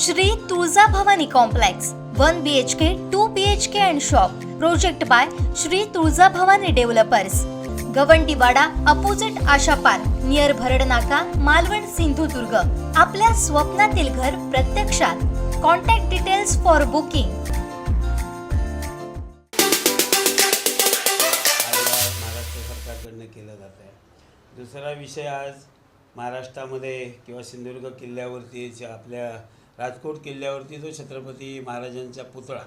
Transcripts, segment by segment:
Shri Tulja Bhavani complex one B H K two B H K and shop project by Shri Tulja Bhavani developers Gawandiwada opposite Asha park near Bharad Naka Malvan Sindhudurg. आपल्या स्वप्नातील घर प्रत्यक्षात. Contact details for booking Maharashtra सरकारकडनं केलं जात आहे. दुसरा विषय आज महाराष्ट्रामध्ये किंवा सिंधुदुर्ग किल्ल्यावरती आपल्या राजकोट किल्ल्यावरती जो छत्रपती महाराजांचा पुतळा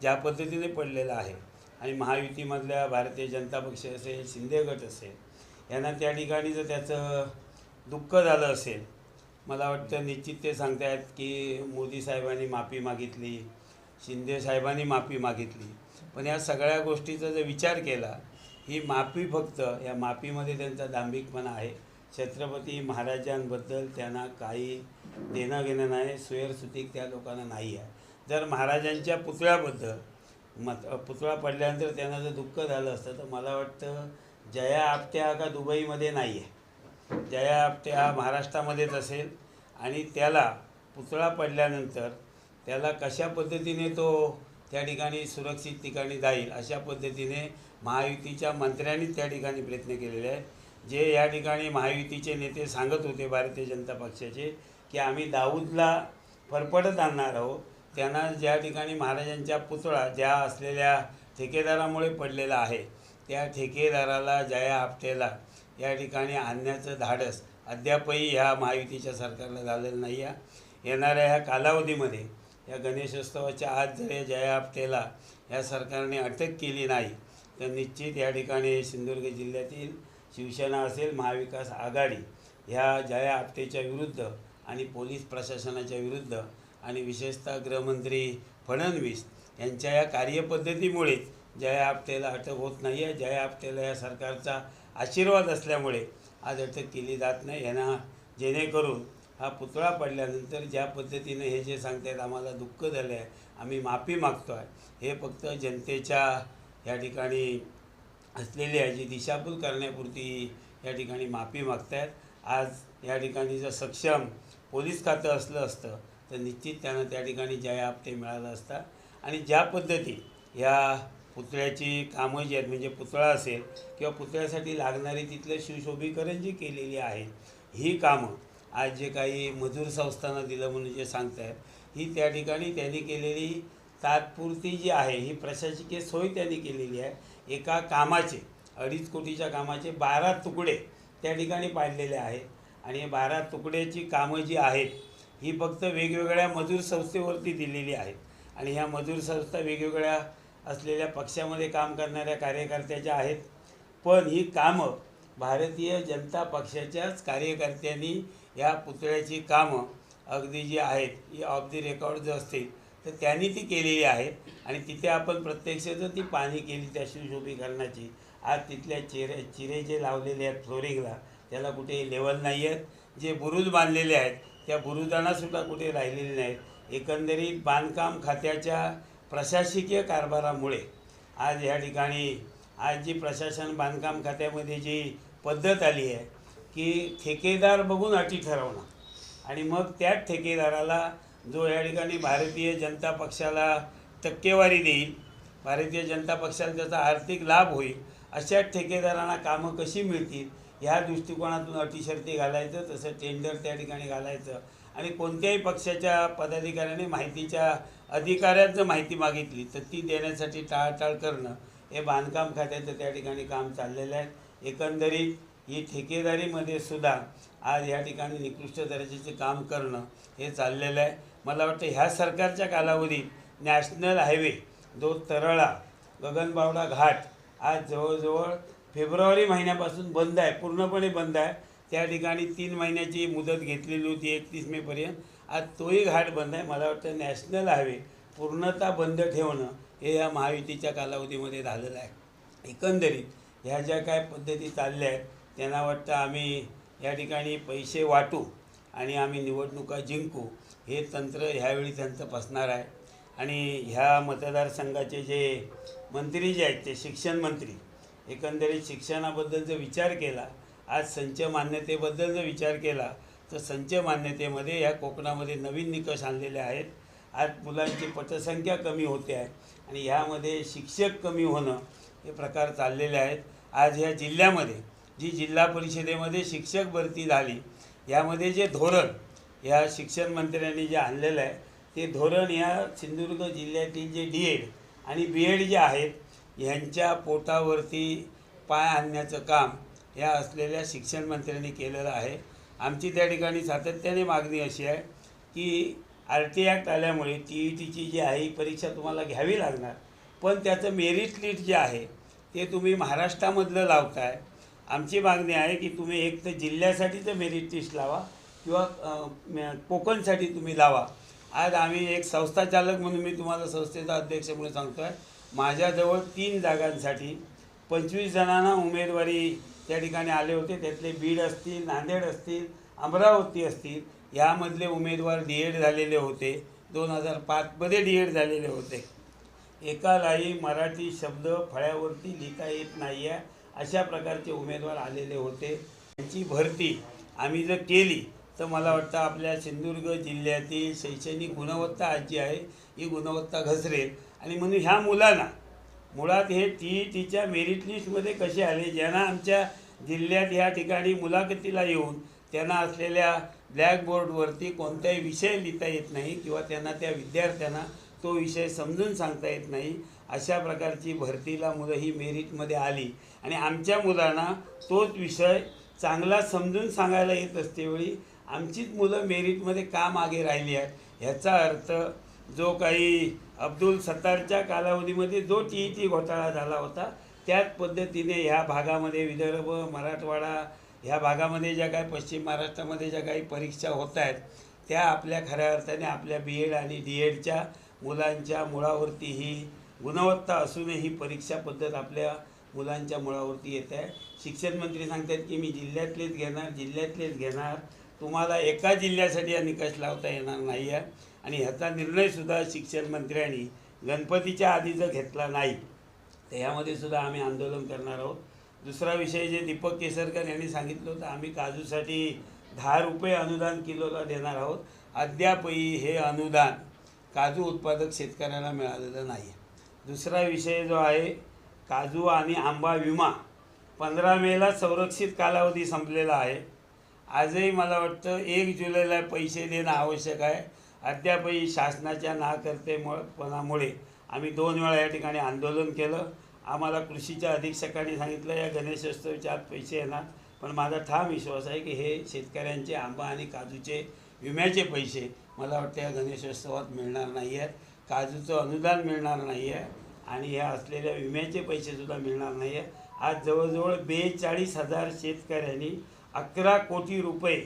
ज्या पद्धतीने पडलेला आहे आणि महायुतीमधल्या भारतीय जनता पक्ष असेल शिंदे गट असेल यांना त्या ठिकाणी जर त्याचं दुःख झालं असेल मला वाटतं निश्चित ते सांगतायत की मोदी साहेबांनी माफी मागितली शिंदे साहेबांनी माफी मागितली. पण या सगळ्या गोष्टीचा जर विचार केला ही माफी फक्त या माफीमध्ये त्यांचा दांभिकपणा आहे. छत्रपती महाराजांबद्दल त्यांना काही देणं घेणं नाही सुयरसुतीक त्या लोकांना नाही आहे. जर महाराजांच्या पुतळ्याबद्दल मत पुतळा पडल्यानंतर त्यांना जर दुःख झालं असतं तर मला वाटतं जया आपटे हा का दुबईमध्ये नाही आहे. जया आपटे हा महाराष्ट्रामध्येच असेल आणि त्याला पुतळा पडल्यानंतर त्याला कशा पद्धतीने तो त्या ठिकाणी सुरक्षित ठिकाणी जाईल अशा पद्धतीने महायुतीच्या मंत्र्यांनी त्या ठिकाणी प्रयत्न केलेले आहेत. जे या ठिकाणी महायुतीचे नेते सांगत होते भारतीय जनता पक्षाचे की आम्ही दाऊदला फरफडत आणणार आहोत. त्यांना ज्या ठिकाणी महाराजांच्या पुतळा ज्या असलेल्या ठेकेदारामुळे पडलेला आहे त्या ठेकेदाराला जया आपटेला या ठिकाणी आणण्याचं धाडस अद्यापही ह्या महायुतीच्या सरकारला झालेलं नाही आहे येणाऱ्या ह्या कालावधीमध्ये या गणेशोत्सवाच्या आज जर या जया आपटेला या सरकारने अटक केली नाही तर निश्चित या ठिकाणी सिंधुदुर्ग जिल्ह्यातील शिवसेना असेल महाविकास आघाडी ह्या जया आपटेच्या विरुद्ध आणि पोलीस प्रशासनाच्या विरुद्ध आणि विशेषतः गृहमंत्री फडणवीस यांच्या या कार्यपद्धतीमुळेच जया आपटेला अटक होत नाही आहे जया आपटेला या सरकारचा आशीर्वाद असल्यामुळे आज अटक केली जात नाही. यांना जेणेकरून हा पुतळा पडल्यानंतर ज्या पद्धतीने हे जे सांगतायत आम्हाला दुःख झालं आहे आम्ही माफी मागतो आहे हे फक्त जनतेच्या या ठिकाणी असलेली आहे जी दिशाभूल करण्यापुरती या ठिकाणी माफी मागतायत. आज या ठिकाणी जर सक्षम पोलीस खातं असलं असतं तर निश्चित त्यांना त्या ठिकाणी जया आपटे मिळाला असता आणि ज्या पद्धती या पुतळ्याची कामं जी आहेत म्हणजे पुतळा असेल किंवा पुतळ्यासाठी लागणारी तिथलं सुशोभीकरण जी केलेली आहे ही कामं आज जे काही मजूर संस्थांना दिलं म्हणून जे सांगतायत ही त्या ठिकाणी त्यांनी केलेली तात्पुरती जी आहे ही प्रशासकीय सोय त्यांनी केलेली आहे. एका कामाचे अडीच कोटीच्या कामाचे बारा तुकडे त्या ठिकाणी पाडलेले आहेत. आणि बारा तुकड्याची कामं जी आहेत ही फक्त वेगवेगळ्या मजूर संस्थेवरती दिलेली आहेत. आणि ह्या मजूर संस्था वेगवेगळ्या असलेल्या पक्षामध्ये काम करणाऱ्या कार्यकर्त्याच्या आहेत. पण ही कामं भारतीय जनता पक्षाच्याच कार्यकर्त्यांनी या पुतळ्याची कामं अगदी जी आहेत ही ऑफ दी रेकॉर्ड जे असतील तर त्यांनी ती केलेली आहेत आणि तिथे आपण प्रत्यक्ष जर ती पाणी केली त्या सुशोभीकरणाची आज तिथल्या चिरे चिरे जे लावलेले आहेत फ्लोरिंगला त्याला कुठे लेवल नाही आहेत. जे बुरुज बांधलेले आहेत त्या बुरुजांनासुद्धा कुठे राहिलेले नाहीत. एकंदरीत बांधकाम खात्याच्या प्रशासकीय कारभारामुळे आज या ठिकाणी आज जी प्रशासन बांधकाम खात्यामध्ये जी पद्धत आली आहे की ठेकेदार बघून अटी ठरवणं. आणि मग त्याच ठेकेदाराला जो या ठिकाणी भारतीय जनता पक्षाला टक्केवारी देईल भारतीय जनता पक्षाला त्याचा आर्थिक लाभ होईल अशा ठेकेदारांना कामं कशी मिळतील ह्या दृष्टिकोनातून अटीशर्ती घालायचं तसं टेंडर त्या ठिकाणी घालायचं. आणि कोणत्याही पक्षाच्या पदाधिकाऱ्याने माहितीच्या अधिकाऱ्यात जर माहिती मागितली तर ती देण्यासाठी टाळाटाळ करणं हे बांधकाम खात्याचं त्या ठिकाणी काम चाललेलं आहे. एकंदरीत ही ठेकेदारीमध्ये सुद्धा आज या ठिकाणी निकृष्ट दर्जाचे काम करणं हे चाललेलं आहे. मला वाटतं ह्या सरकारच्या कालावधीत नॅशनल हायवे जो तरळा गगनबावडा घाट आज जवळजवळ फेब्रुवारी महिन्यापासून बंद आहे पूर्णपणे बंद आहे. त्या ठिकाणी तीन महिन्याची मुदत घेतलेली होती एकतीस मेपर्यंत आज तोही घाट बंद आहे. मला वाटतं नॅशनल हायवे पूर्णतः बंद ठेवणं हे या महायुतीच्या कालावधीमध्ये झालेलं आहे. एकंदरीत ह्या ज्या काय पद्धती चालल्या आहेत त्यांना वाटतं आम्ही या ठिकाणी पैसे वाटू आणि आम्ही निवडणुका जिंकू. हे तंत्र ह्यावेळी त्यांचं फसणार आहे. आणि ह्या मतदारसंघाचे जे मंत्री जे आहेत ते शिक्षण मंत्री एकंदरीत शिक्षणाबद्दल जर विचार केला आज संच मान्यतेबद्दल जर विचार केला तर संच मान्यतेमध्ये या कोकणामध्ये नवीन निकष आणलेले आहेत. आज मुलांची पटसंख्या कमी होते आहे आणि ह्यामध्ये शिक्षक कमी होणं हे प्रकार चाललेले आहेत. आज ह्या जिल्ह्यामध्ये जी जिल्हा परिषदेमध्ये शिक्षक भरती झाली यामध्ये जे धोरण या शिक्षण मंत्र्यांनी जे आणलेलं आहे ते धोरण या सिंधुदुर्ग जिल्ह्यातील जे डी एड आणि बी एड जे आहेत ह्यांच्या पोटावरती पाय आणण्याचं काम या असलेल्या शिक्षण मंत्र्यांनी केलेलं आहे. आमची त्या ठिकाणी सातत्याने मागणी अशी आहे की आर टी ॲक्ट आल्यामुळे टी ई टीची जी आहे ही परीक्षा तुम्हाला घ्यावी लागणार. पण त्याचं मेरिट लिस्ट जे आहे ते तुम्ही महाराष्ट्रामधलं लावताय. आमची मागणी आहे की तुम्ही एक तर जिल्ह्यासाठीचं मेरिट लिस्ट लावा किंवा कोकणसाठी तुम्ही लावा. आज आम्ही एक संस्था चालक म्हणून मी तुम्हाला संस्थेचा अध्यक्ष म्हणून सांगतो आहे माझ्याजवळ तीन जागांसाठी पंचवीस जणांना उमेदवारी त्या ठिकाणी आले होते. त्यातले बीड असतील नांदेड असतील अमरावती असतील यामधले उमेदवार डी एड झालेले होते. दोन हजार पाचमध्ये डी एड झालेले होते. एकालाही मराठी शब्द फळ्यावरती लिहिता येत नाही आहे अशा प्रकारचे उमेदवार आलेले होते. त्यांची भरती आम्ही जर केली तर मला वाटतं आपल्या सिंधुदुर्ग जिल्ह्यातील शैक्षणिक गुणवत्ता आज जी आहे ही गुणवत्ता घसरेल. आणि म्हणून ह्या मुलांना मुळात हे टी टीच्या मेरिट लिस्टमध्ये कसे आले ज्यांना आमच्या जिल्ह्यात ह्या ठिकाणी मुलाखतीला येऊन त्यांना असलेल्या ब्लॅकबोर्डवरती कोणताही विषय लिहिता येत नाही किंवा त्यांना त्या विद्यार्थ्यांना तो विषय समजून सांगता येत नाही अशा प्रकारची भरतीला मुलं ही मेरिटमध्ये आली. आणि आमच्या मुलांना तोच विषय चांगला समजून सांगायला येत असतेवेळी आमचीच मुलं मेरिटमध्ये का मागे राहिली आहेत? ह्याचा अर्थ जो काही अब्दुल सत्तारच्या कालावधीमध्ये जो टी ई टी घोटाळा झाला होता त्याच पद्धतीने ह्या भागामध्ये विदर्भ मराठवाडा ह्या भागामध्ये ज्या काही पश्चिम महाराष्ट्रामध्ये ज्या काही परीक्षा होत आहेत त्या आपल्या खऱ्या अर्थाने आपल्या बी एड आणि डी एडच्या मुलांच्या मुळावरती ही गुणवत्ता असूनही परीक्षा पद्धत आपल्या मुलांच्या मुळावरती येत आहे. शिक्षण मंत्री सांगतात की मी जिल्ह्यातलेच घेणार जिल्ह्यातलेच घेणार तुम्हाला एका जिल्ह्यासाठी हा निकष लावता येणार नाही आहे. आणि ह्याचा निर्णयसुद्धा शिक्षण मंत्र्यांनी गणपतीच्या आधी जर घेतला नाही तर ह्यामध्ये सुद्धा आम्ही आंदोलन करणार आहोत. दुसरा विषय जे दीपक केसरकर यांनी सांगितलं होतं आम्ही काजूसाठी दहा रुपये अनुदान किलोला देणार आहोत. अद्यापही हे अनुदान काजू उत्पादक शेतकऱ्यांना मिळालेलं नाही आहे दुसरा विषय जो आहे काजू आणि आंबा विमा पंधरा मेला संरक्षित कालावधी संपलेला आहे. आजही मला वाटतं एक जुलैला पैसे देणं आवश्यक आहे. अद्यापही शासनाच्या नाकर्तेपणामुळे आम्ही दोन वेळा या ठिकाणी आंदोलन केलं. आम्हाला कृषीच्या अधीक्षकांनी सांगितलं या गणेशोत्सवाच्या आत पैसे येणार. पण माझा ठाम विश्वास आहे की हे शेतकऱ्यांचे आंबा आणि काजूचे विम्याचे पैसे मला वाटतं या गणेशोत्सवात मिळणार नाही आहेत. काजूचं अनुदान मिळणार नाही आहे आणि ह्या असलेल्या विम्याचे पैसेसुद्धा मिळणार नाही आहे आज जवळजवळ बेचाळीस हजार शेतकऱ्यांनी अकरा कोटी रुपये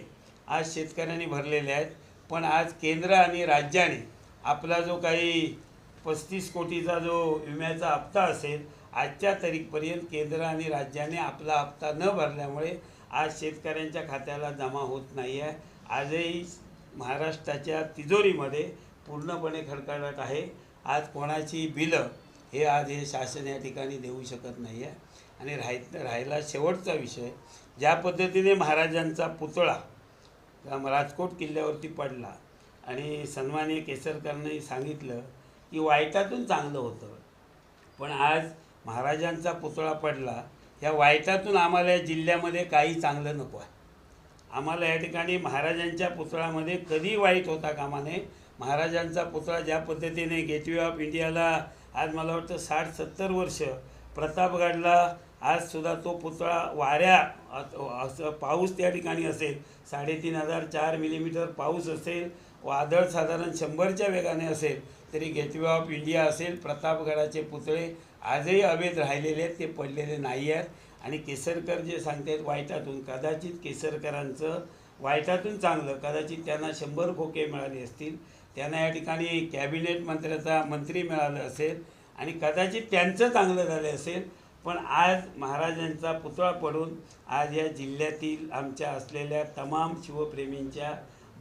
आज शेतकऱ्यांनी भरलेले आहेत. पण आज केंद्र आणि राज्याने आपला जो काही पस्तीस कोटीचा जो विम्याचा हप्ता असेल आजच्या तारीखपर्यंत केंद्र आणि राज्याने आपला हप्ता न भरल्यामुळे आज शेतकऱ्यांच्या खात्याला जमा होत नाही आहे. आजही महाराष्ट्राच्या तिजोरीमध्ये पूर्णपणे खडखडाट आहे. आज कोणाची बिलं हे आज हे शासन या ठिकाणी देऊ शकत नाही आहे. आणि राहाय राहिला शेवटचा विषय ज्या पद्धतीने महाराजांचा पुतळा राजकोट किल्ल्यावरती पडला आणि सन्माननीय केसरकरांनी सांगितलं की वाईटातून चांगलं होतं. पण आज महाराजांचा पुतळा पडला ह्या वाईटातून आम्हाला या जिल्ह्यामध्ये काही चांगलं नको आहे. आम्हाला या ठिकाणी महाराजांच्या पुतळ्यामध्ये कधी वाईट होता कामा नये. महाराजांचा पुतळा ज्या पद्धतीने गेटवे ऑफ इंडियाला आज मला वाटतं साठ सत्तर वर्ष प्रतापगडला आज सुद्धा तो पुतळा वाऱ्या असं पाऊस त्या ठिकाणी असेल साडेतीन हजार चार मिलीमीटर पाऊस असेल वादळ साधारण शंभरच्या वेगाने असेल तरी गेटवे ऑफ इंडिया असेल प्रतापगडाचे पुतळे आजही अवैध राहिलेले आहेत ते पडलेले नाही आहेत. आणि केसरकर जे सांगतात वाईटातून कदाचित केसरकरांचं वाईटातून चांगलं कदाचित त्यांना शंभर खोके मिळाले असतील त्यांना या ठिकाणी कॅबिनेट मंत्र्याचा मंत्री मिळालं असेल आणि कदाचित त्यांचं चांगलं झालं असेल पण आज महाराजांचा पुतळा पडून आज या जिल्ह्यातील आमच्या असलेल्या तमाम शिवप्रेमींच्या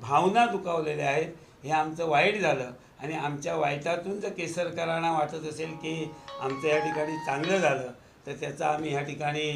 भावना दुखावलेल्या आहेत. हे आमचं वाईट झालं आणि आमच्या वाईटातून जर केसरकरांना वाटत असेल की आमचं या ठिकाणी चांगलं झालं तर त्याचा आम्ही ह्या ठिकाणी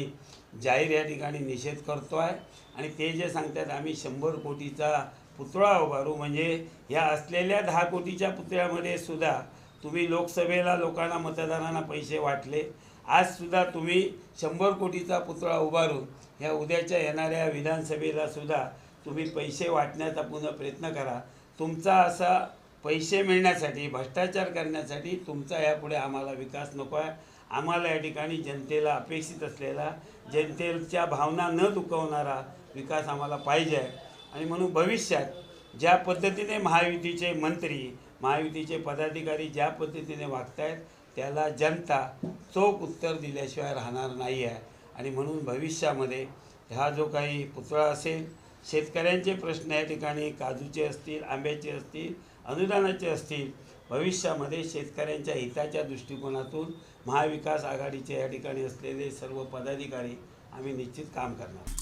जाहीर या ठिकाणी निषेध करतो आहे आणि ते जे सांगतात आम्ही शंभर कोटीचा पुतळा उभारू म्हणजे ह्या असलेल्या दहा कोटीच्या पुतळ्यामध्ये सुद्धा तुम्ही लोकसभेला लोकांना मतदारांना पैसे वाटले आज सुद्धा तुम्ही शंभर कोटीचा पुतळा उभारून ह्या उद्याच्या येणाऱ्या विधानसभेला सुद्धा तुम्ही पैसे वाटण्याचा पुन्हा प्रयत्न करा. तुमचा असा पैसे मिळण्यासाठी भ्रष्टाचार करण्यासाठी तुमचा यापुढे आम्हाला विकास नको आहे. आम्हाला या ठिकाणी जनतेला अपेक्षित असलेला जनतेच्या भावना न दुखवणारा विकास आम्हाला पाहिजे आहे. आणि म्हणून भविष्यात ज्या पद्धतीने महायुतीचे मंत्री महायुतीचे पदाधिकारी ज्या पद्धतीने वागत आहेत त्याला जनता चोख उत्तर दिल्याशिवाय राहणार नाही आहे. आणि म्हणून भविष्यामध्ये हा जो काही पुतळा असेल शेतकऱ्यांचे प्रश्न या ठिकाणी काजूचे असतील आंब्याचे असतील अनुदानाचे असतील भविष्यामध्ये शेतकऱ्यांच्या हिताच्या दृष्टिकोनातून महाविकास आघाडीचे या ठिकाणी असलेले सर्व पदाधिकारी आम्ही निश्चित काम करणार.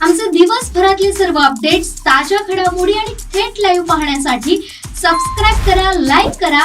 आमचे दिवसभरातले सर्व अपडेट्स ताज्या घडामोडी आणि थेट लाईव्ह पाहण्यासाठी सबस्क्राईब करा लाईक करा